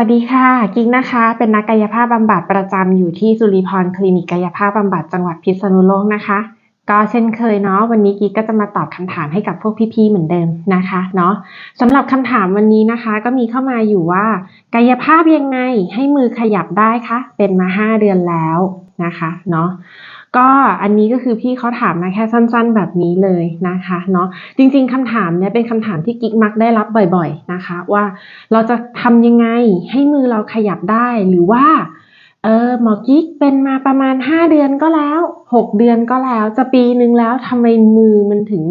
วัสดีค่ะ กิ๊กนะคะ เป็นนักกายภาพบำบัดประจำอยู่ที่จุลีพรคลินิกกายภาพบำบัดจังหวัดพิษณุโลกนะคะ ก็เช่นเคยเนาะวันนี้กิ๊กก็จะมาตอบคำถามให้กับพวกพี่ๆเหมือนเดิมนะคะเนาะสำหรับคำถามวันนี้นะคะ ก็มีเข้ามาอยู่ว่า กายภาพยังไงให้มือขยับได้คะเป็นมา 5 เดือนแล้วนะคะเนาะ ก็อันนี้ก็คือพี่เขาถามมาแค่สั้น ๆ แบบนี้เลยนะคะเนาะจริง ๆคำถามเนี้ยเป็นคำถามที่กิ๊กมักได้รับบ่อย ๆนะคะ ว่าเราจะทำยังไงให้มือเราขยับได้หรือว่าเออหมอกิ๊กเป็นมาประมาณ 5 เดือนก็แล้ว 6 เดือนก็แล้ว จะปีนึงแล้วทำไมมือมันถึง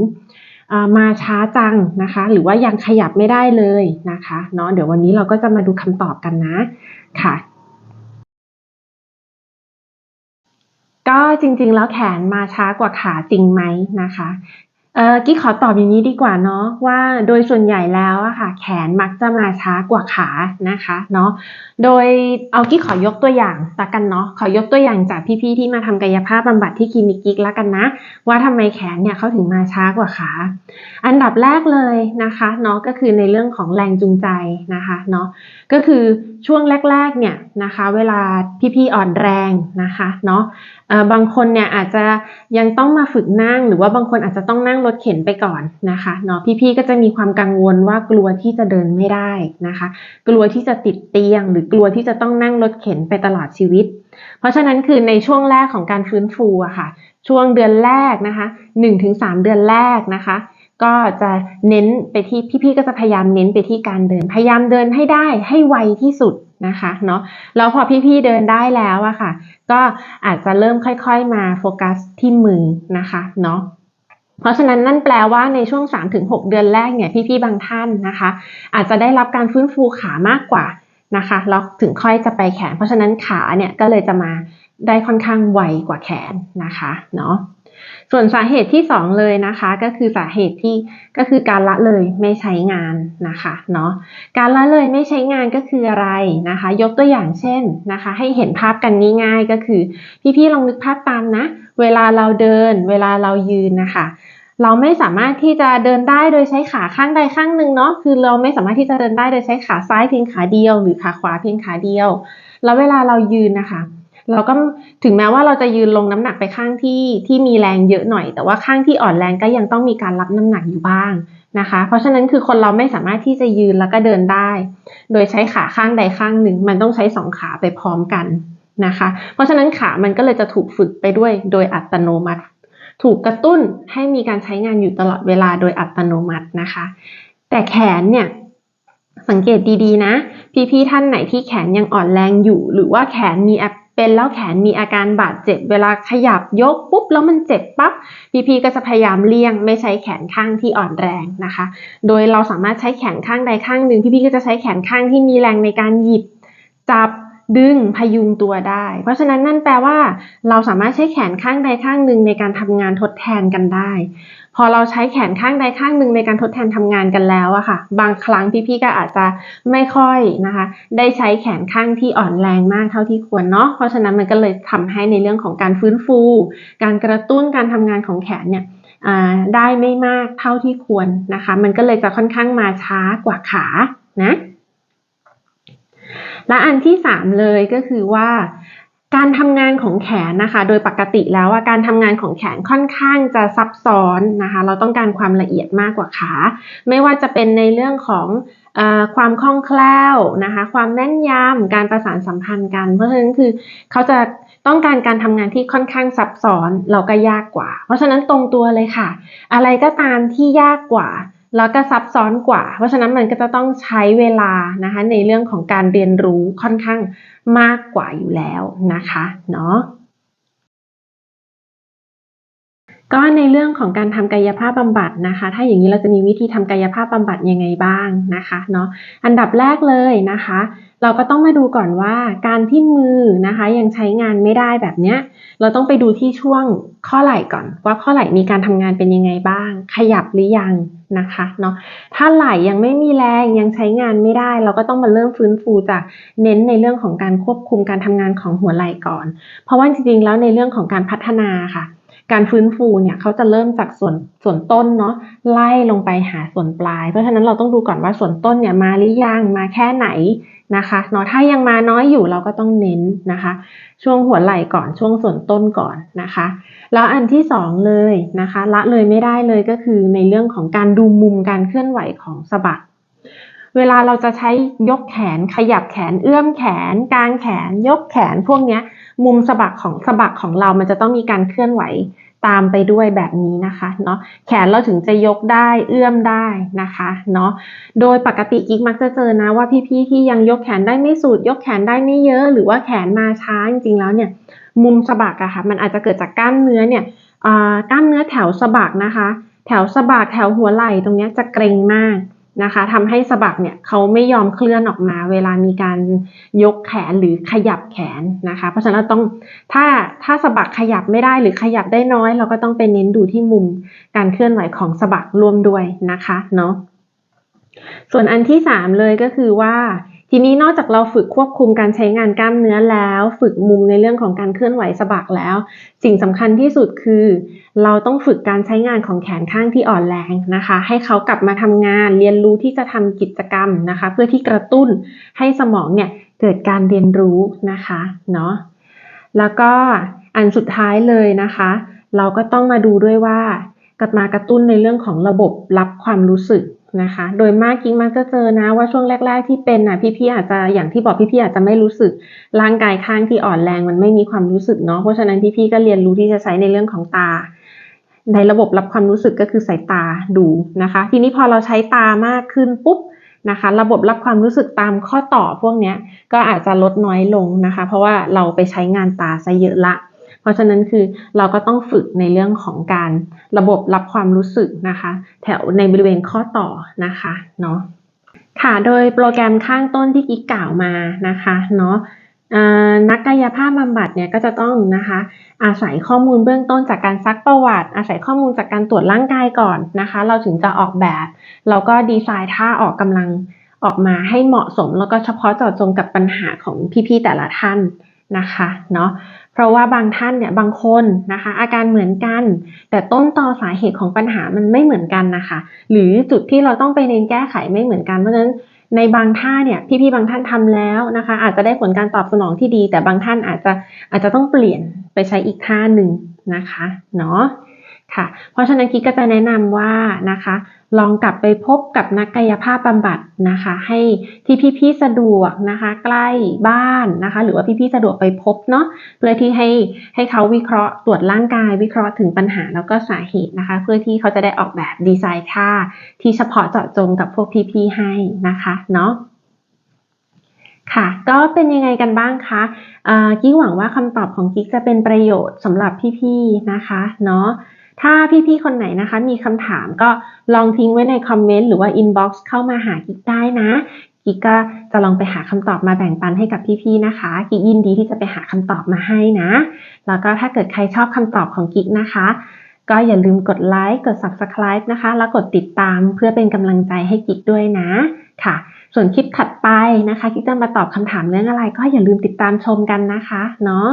อ่ามาช้าจังนะคะ หรือว่ายังขยับไม่ได้เลยนะคะเนาะเดี๋ยววันนี้เราก็จะมาดูคำตอบกันนะค่ะ ก็จริงๆ แล้วแขนมาช้ากว่าขาจริงไหมนะคะ เออกิ๊กขอตอบอย่างนี้ดีกว่าเนาะว่าโดยส่วนใหญ่แล้วอะค่ะ แขนมักจะมาช้ากว่าขานะคะเนาะโดยเอากิ๊กขอยกตัวอย่างละกันเนาะขอยกตัวอย่างจากพี่ๆที่มาทำกายภาพบำบัดที่คลินิกกิ๊กละกันนะ ว่าทำไมแขนเนี่ยเขาถึงมาช้ากว่าขาอันดับแรกเลยนะคะเนาะก็คือในเรื่องของแรงจูงใจนะคะเนาะก็คือช่วงแรกๆเนี่ยนะคะ เวลาพี่ๆอ่อนแรงนะคะเนาะบางคนเนี่ยอาจจะยังต้องมาฝึกนั่งหรือว่าบางคนอาจจะต้องนั่งรถเข็นไปก่อนนะคะเนาะพี่ๆก็จะมีความกังวลว่ากลัวที่จะเดินไม่ได้นะคะ กลัวที่จะติดเตียง หรือกลัวที่จะต้องนั่งรถเข็นไปตลอดชีวิต เพราะฉะนั้นคือในช่วงแรกของการฟื้นฟูอะค่ะ ช่วงเดือนแรกนะคะ1-3 เดือนแรกนะคะก็จะเน้นไปที่พี่ๆก็จะพยายามเน้นไปที่การเดิน พยายามเดินให้ได้ให้ไวที่สุดนะคะเนาะแล้วพอพี่ๆเดินได้แล้วอะค่ะ ก็อาจจะเริ่มค่อยๆมาโฟกัสที่มือนะคะเนาะ เพราะฉะนั้นนั่นแปลว่าในช่วง 3-6 เดือนแรกเนี่ยพี่ๆบางท่านนะคะ อาจจะได้รับการฟื้นฟูขามากกว่านะคะแล้วถึงค่อยจะไปแขน เพราะฉะนั้นขาเนี่ยก็เลยจะมาได้ค่อนข้างไวกว่าแขนนะคะเนาะส่วนสาเหตุที่ 2 เลยนะคะก็คือสาเหตุที่ก็คือการละเลยไม่ใช้งานนะคะเนาะการละเลยไม่ใช้งานก็คืออะไรนะคะ ยกตัวอย่างเช่นนะคะ ให้เห็นภาพกันง่ายๆก็คือพี่ๆลองนึกภาพตามนะ เวลาเราเดิน เวลาเรายืนนะคะ เราไม่สามารถที่จะเดินได้โดยใช้ขาข้างใดข้างหนึ่งเนาะคือเราไม่สามารถที่จะเดินได้โดยใช้ขาซ้ายเพียงขาเดียว หรือขาขวาเพียงขาเดียว แล้วเวลาเรายืนนะคะ เราก็ถึงแม้ว่าเราจะยืนลงน้ำหนักไปข้างที่ที่มีแรงเยอะหน่อย แต่ว่าข้างที่อ่อนแรงก็ยังต้องมีการรับน้ำหนักอยู่บ้างนะคะ เพราะฉะนั้นคือคนเราไม่สามารถที่จะยืนแล้วก็เดินได้ โดยใช้ขาข้างใดข้างหนึ่ง มันต้องใช้สองขาไปพร้อมกัน นะคะ เพราะฉะนั้นขามันก็เลยจะถูกฝึกไปด้วยโดยอัตโนมัติ ถูกกระตุ้นให้มีการใช้งานอยู่ตลอดเวลาโดยอัตโนมัตินะคะ แต่แขนเนี่ยสังเกตดีๆนะ พี่ๆท่านไหนที่แขนยังอ่อนแรงอยู่ หรือว่าแขนมีเป็นแล้วแขนมีอาการบาดเจ็บ เวลาขยับยกปุ๊บแล้วมันเจ็บปั๊บพี่ๆก็จะพยายามเลี่ยงไม่ใช้แขนข้างที่อ่อนแรงนะคะ โดยเราสามารถใช้แขนข้างใดข้างหนึ่งพี่ๆก็จะใช้แขนข้างที่มีแรงในการหยิบจับ ดึงพยุงตัวได้ เพราะฉะนั้นนั่นแปลว่า เราสามารถใช้แขนข้างใดข้างหนึ่งในการทำงานทดแทนกันได้ พอเราใช้แขนข้างใดข้างหนึ่งในการทดแทนทำงานกันแล้วอะค่ะ บางครั้งพี่ๆก็อาจจะไม่ค่อยนะคะ ได้ใช้แขนข้างที่อ่อนแรงมากเท่าที่ควรเนาะ เพราะฉะนั้นมันก็เลยทำให้ในเรื่องของการฟื้นฟู การกระตุ้นการทำงานของแขนเนี่ยได้ไม่มากเท่าที่ควรนะคะ มันก็เลยจะค่อนข้างมาช้ากว่าขานะ และอันที่ 3 เลยก็คือว่าการทำงานของแขนนะคะ โดยปกติแล้วการทำงานของแขนค่อนข้างจะซับซ้อนนะคะ เราต้องการความละเอียดมากกว่าขา ไม่ว่าจะเป็นในเรื่องของอความคล่องแคล่วนะคะ ความแม่นยำการประสานสัมพันธ์กัน เพราะฉะนั้นคือเขาจะต้องการการทำงานที่ค่อนข้างซับซ้อนเราก็ยากกว่า เพราะฉะนั้นตรงตัวเลยค่ะ อะไรก็ตามที่ยากกว่า แล้วก็ซับซ้อนกว่า เพราะฉะนั้นมันก็จะต้องใช้เวลานะคะในเรื่องของการเรียนรู้ค่อนข้างมากกว่าอยู่แล้วนะคะเนาะ ก็ในเรื่องของการทำกายภาพบำบัดนะคะ ถ้าอย่างนี้เราจะมีวิธีทำกายภาพบำบัดยังไงบ้างนะคะเนาะอันดับแรกเลยนะคะ เราก็ต้องมาดูก่อนว่าการที่มือนะคะยังใช้งานไม่ได้แบบเนี้ยเราต้องไปดูที่ช่วงข้อไหล่ก่อน ว่าข้อไหล่มีการทำงานเป็นยังไงบ้าง ขยับหรือยังนะคะเนาะถ้าไหล่ยังไม่มีแรงยังใช้งานไม่ได้ เราก็ต้องมาเริ่มฟื้นฟูจากเน้นในเรื่องของการควบคุมการทำงานของหัวไหล่ก่อน เพราะว่าจริงๆแล้วในเรื่องของการพัฒนาค่ะ การฟื้นฟูเนี่ยเขาจะเริ่มจากส่วนส่วนต้นเนาะไล่ลงไปหาส่วนปลาย เพราะฉะนั้นเราต้องดูก่อนว่าส่วนต้นเนี่ยมาหรือยังมาแค่ไหนนะคะเนาะถ้ายังมาน้อยอยู่เราก็ต้องเน้นนะคะ ช่วงหัวไหล่ก่อนช่วงส่วนต้นก่อนนะคะ แล้วอันที่สองเลยนะคะ ละเลยไม่ได้เลยก็คือในเรื่องของการดูมุมการเคลื่อนไหวของสะบัก เวลาเราจะใช้ยกแขนขยับแขนเอื้อมแขนกางแขน ยกแขนพวกนี้มุมสะบักของสะบักของเรามันจะต้องมีการเคลื่อนไหวตามไปด้วยแบบนี้นะคะเนาะแขนเราถึงจะยกได้เอื้อมได้นะคะเนาะโดยปกติกิ๊กมักจะเจอนะว่าพี่ๆที่ยังยกแขนได้ไม่สุด ยกแขนได้ไม่เยอะ หรือว่าแขนมาช้าจริงๆแล้วเนี่ยมุมสะบักอะค่ะมันอาจจะเกิดจากกล้ามเนื้อเนี่ยกล้ามเนื้อแถวสะบักนะคะ แถวสะบักแถวหัวไหล่ตรงนี้จะเกร็งมาก นะคะทำให้สะบักเนี่ยเขาไม่ยอมเคลื่อนออกมา เวลามีการยกแขนหรือขยับแขนนะคะ เพราะฉะนั้นต้องถ้าถ้าสะบักขยับไม่ได้หรือขยับได้น้อย เราก็ต้องไปเน้นดูที่มุมการเคลื่อนไหวของสะบักร่วมด้วยนะคะเนาะส่วนอันที่สามเลยก็คือว่า ทีนี้นอกจากเราฝึกควบคุมการใช้งานกล้ามเนื้อแล้ว ฝึกมุมในเรื่องของการเคลื่อนไหวสะบักแล้ว สิ่งสำคัญที่สุดคือ เราต้องฝึกการใช้งานของแขนข้างที่อ่อนแรงนะคะ ให้เขากลับมาทำงาน เรียนรู้ที่จะทำกิจกรรมนะคะ เพื่อที่กระตุ้นให้สมองเนี่ยเกิดการเรียนรู้นะคะเนาะแล้วก็อันสุดท้ายเลยนะคะ เราก็ต้องมาดูด้วยว่า กลับมากระตุ้นในเรื่องของระบบรับความรู้สึก นะคะ โดยมากกิ๊งมักจะเจอนะว่าช่วงแรก ๆ ที่เป็นนะพี่ๆอาจจะอย่างที่บอกพี่ๆอาจจะไม่รู้สึกร่างกายข้างที่อ่อนแรงมันไม่มีความรู้สึกเนาะเพราะฉะนั้นพี่ๆก็เรียนรู้ที่จะใช้ในเรื่องของตา ในระบบรับความรู้สึกก็คือสายตาดูนะคะ ทีนี้พอเราใช้ตามากขึ้นปุ๊บนะคะระบบรับความรู้สึกตามข้อต่อพวกนี้ก็อาจจะลดน้อยลงนะคะ เพราะว่าเราไปใช้งานตาซะเยอะละ เพราะฉะนั้นคือเราก็ต้องฝึกในเรื่องของการระบบรับความรู้สึกนะคะ แถวในบริเวณข้อต่อนะคะเนาะค่ะโดยโปรแกรมข้างต้นที่กิ๊กกล่าวมานะคะเนาะนักกายภาพบำบัดเนี่ยก็จะต้องนะคะอาศัยข้อมูลเบื้องต้นจากการซักประวัติ อาศัยข้อมูลจากการตรวจร่างกายก่อนนะคะ เราถึงจะออกแบบแล้วก็ดีไซน์ท่าออกกำลังออกมาให้เหมาะสมแล้วก็เฉพาะเจาะจงกับปัญหาของพี่ๆแต่ละท่านนะคะเนาะ เพราะว่าบางท่านเนี่ยบางคนนะคะ อาการเหมือนกัน แต่ต้นตอสาเหตุของปัญหามันไม่เหมือนกันนะคะ หรือจุดที่เราต้องไปเน้นแก้ไขไม่เหมือนกันเพราะฉะนั้นในบางท่าเนี่ยพี่ๆบางท่านทำแล้วนะคะ อาจจะได้ผลการตอบสนองที่ดี แต่บางท่านอาจจะอาจจะต้องเปลี่ยนไปใช้อีกท่าหนึ่งนะคะเนาะ ค่ะ เพราะฉะนั้นกิ๊กก็จะแนะนำว่านะคะ ลองกลับไปพบกับนักกายภาพบำบัดนะคะ ให้ที่พี่ๆสะดวกนะคะ ใกล้บ้านนะคะ หรือว่าพี่ๆสะดวกไปพบเนาะเพื่อที่ให้ให้เขาวิเคราะห์ตรวจร่างกาย วิเคราะห์ถึงปัญหาแล้วก็สาเหตุนะคะ เพื่อที่เขาจะได้ออกแบบดีไซน์ท่าที่เฉพาะเจาะจงกับพวกพี่ๆให้นะคะเนาะค่ะก็เป็นยังไงกันบ้างคะกิ๊กหวังว่าคำตอบของกิ๊กจะเป็นประโยชน์สำหรับพี่ๆนะคะเนาะ ถ้าพี่ๆคนไหนนะคะ มีคำถามก็ลองทิ้งไว้ในคอมเมนต์หรือว่าอินบ็อกซ์เข้ามาหากิ๊กได้นะกิ๊กก็จะลองไปหาคำตอบมาแบ่งปันให้กับพี่ๆนะคะกิ๊กยินดีที่จะไปหาคำตอบมาให้นะ แล้วก็ถ้าเกิดใครชอบคำตอบของกิ๊กนะคะ ก็อย่าลืมกดไลค์กด Subscribe นะคะ แล้วกดติดตามเพื่อเป็นกำลังใจให้กิ๊กด้วยนะค่ะ ส่วนคลิปถัดไปนะคะกิ๊กจะมาตอบคำถามเรื่องอะไร ก็อย่าลืมติดตามชมกันนะคะเนาะ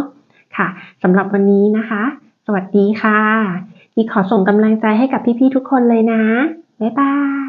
ค่ะสำหรับวันนี้นะคะ สวัสดีค่ะ กขอส่งกำลังใจให้กับพี่ๆทุกคนเลยนะ บ๊ายบาย